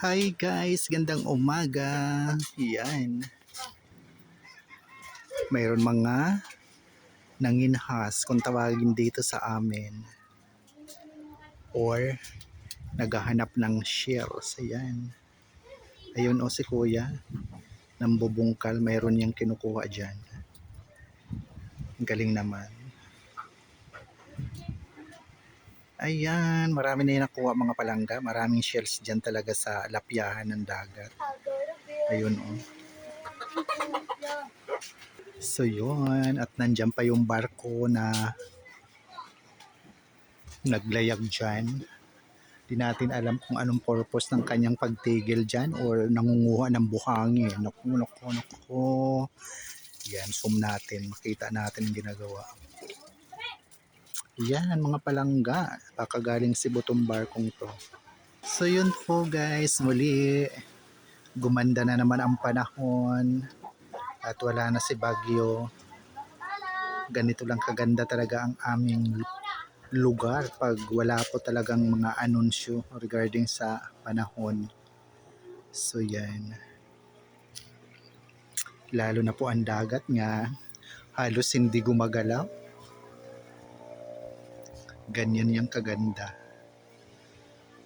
Hi guys, gandang umaga. Yan. Mayroon mga nanginhas kung tawagin dito sa amin. Or naghahanap ng shares. Ayan. Ayun o si kuya. Nambubungkal, mayroon niyang kinukuha dyan. Ang galing naman. Ayan, marami na yung nakuha mga palangga. Maraming shells dyan talaga sa lapyahan ng dagat. Ayun oh. So yun, at nandyan pa yung barko na naglayag dyan. Di natin alam kung anong purpose ng kanyang pagtigil dyan or nangunguha ng buhangin. Naku, naku, naku. Yan, zoom natin. Makita natin ang ginagawa. Yan, mga palangga. Kakagaling si Butong Barkong to. So yun po guys, muli gumanda na naman ang panahon at wala na si Bagyo. Ganito lang kaganda talaga ang aming lugar pag wala po talagang mga anunsyo regarding sa panahon. So yan. Lalo na po ang dagat nga halos hindi gumagalaw ganyan yung kaganda.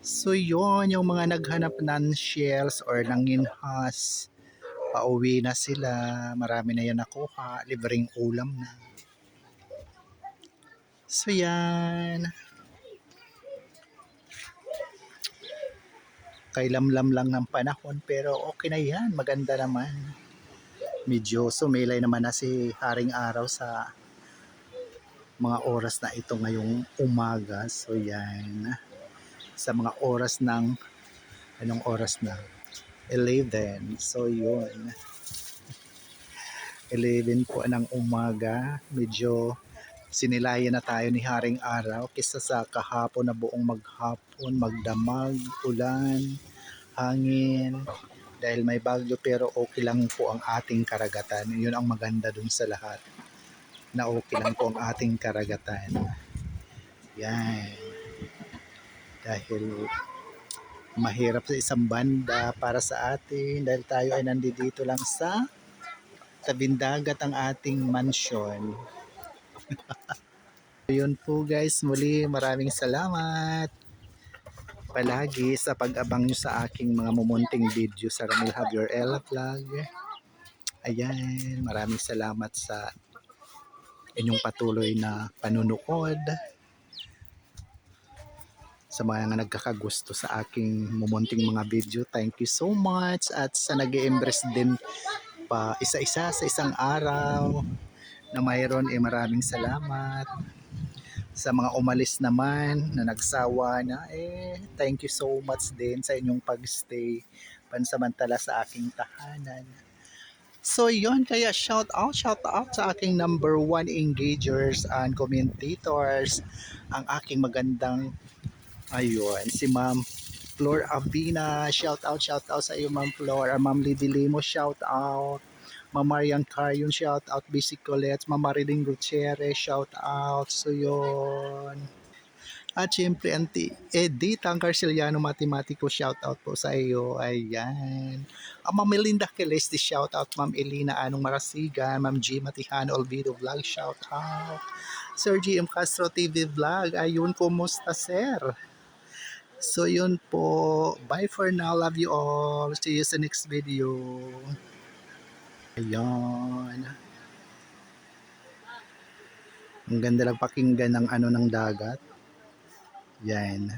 So yun, yung mga naghanap ng shells or ng inhas, pauwi na sila, marami na yan nakuha, libreng ulam na. So yan. Kailamlam lang ng panahon pero okay na yan, maganda naman. Medyo sumilay naman na si Haring Araw sa mga oras na ito ngayong umaga. So yan. Sa mga oras ng anong oras na? 11. So yun. 11 po ng umaga. Medyo sinilayan na tayo ni Haring Araw kisa sa kahapon na buong maghapon, magdamag, ulan, hangin. Dahil may bagyo pero okay lang po ang ating karagatan. Yun ang maganda dun sa lahat na okay lang po ang ating karagatan. Yan. Dahil mahirap sa isang banda para sa atin dahil tayo ay nandito lang sa tabing dagat ang ating mansion. Yun po guys, muli maraming salamat palagi sa pag-abang nyo sa aking mga mumunting video sa Ramil Javier Ella Vlog. Ayan, maraming salamat sa inyong patuloy na panunood sa mga nagkakagusto sa aking mumunting mga video. Thank you so much. At sa nag embrace din pa isa-isa sa isang araw na mayroon eh maraming salamat. Sa mga umalis naman na nagsawa na eh thank you so much din sa inyong pagstay pansamantala sa aking tahanan So yon kaya shout out, shout out sa aking number one engagers and commentators, ang aking magandang, ayun, si Ma'am Flor Avina, shout out, shout out sa iyo Ma'am Flor, Ah, Ma'am Liddy Limo, shout out, Ma'am Marian Caryon, shout out, Basic Colette, Ma'am Marilyn Gutierrez, shout out, so yun. At syempre, Auntie Edith, ang Carceliano Matematiko, shout out po sa iyo. Ayan. Ang Ma'am Melinda Celeste, shout out. Ma'am Elina Anong Marasigan, Ma'am G. Matihano Olvido Vlog, shout out. Sir GM Castro TV Vlog, ayun, kumusta sir? So yun po. Bye for now. Love you all. See you sa next video. Ayan. Ang ganda lang pakinggan ng ano ng dagat. Yan.